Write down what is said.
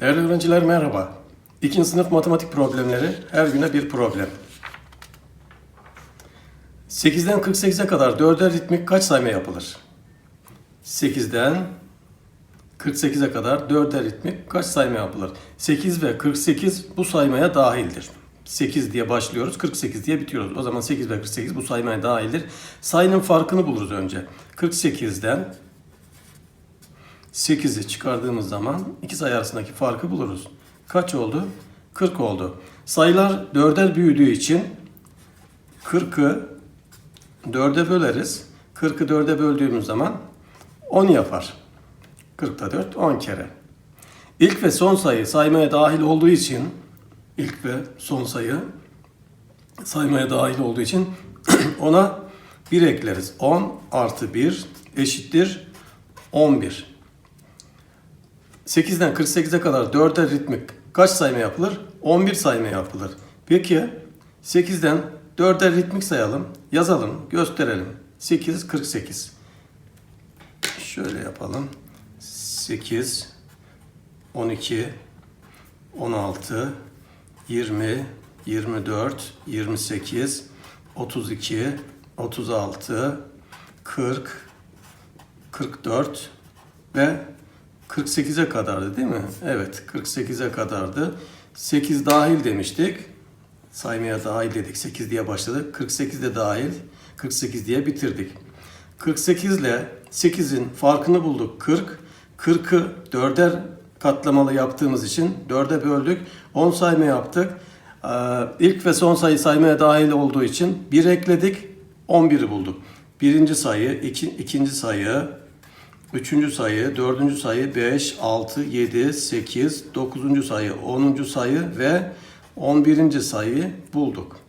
Değerli öğrenciler merhaba. İkinci sınıf matematik problemleri her güne bir problem. 8'den 48'e kadar 4'er ritmik kaç sayma yapılır? 8'den 48'e kadar 4'er ritmik kaç sayma yapılır? 8 ve 48 bu saymaya dahildir. 8 diye başlıyoruz, 48 diye bitiriyoruz. O zaman 8 ve 48 bu saymaya dahildir. Sayının farkını buluruz önce. 48'den 8'i çıkardığımız zaman iki sayı arasındaki farkı buluruz. Kaç oldu? 40 oldu. Sayılar dörder büyüdüğü için 40'ı 4'e böleriz. 40'ı 4'e böldüğümüz zaman 10 yapar. 40'ta 4 10 kere. İlk ve son sayı saymaya dahil olduğu için ilk ve son sayı saymaya dahil olduğu için ona 1 ekleriz. 10 artı 1 eşittir 11. 8'den 48'e kadar 4'er ritmik kaç sayma yapılır? 11 sayma yapılır. Peki 8'den 4'er ritmik sayalım. Yazalım, gösterelim. 8, 48. Şöyle yapalım. 8, 12, 16, 20, 24, 28, 32, 36, 40, 44 ve 48'e kadardı değil mi? Evet 48'e kadardı. 8 dahil demiştik. Saymaya dahil dedik. 8 diye başladık. 48 de dahil. 48 diye bitirdik. 48 ile 8'in farkını bulduk. 40. 40'ı 4'er katlamalı yaptığımız için 4'e böldük. 10 sayma yaptık. Ee, İlk ve son sayı saymaya dahil olduğu için 1 ekledik. 11'i bulduk. Birinci sayı, iki, ikinci sayı, Üçüncü sayı, dördüncü sayı 5, 6, 7, 8, dokuzuncu sayı, onuncu sayı ve on birinci sayıyı bulduk.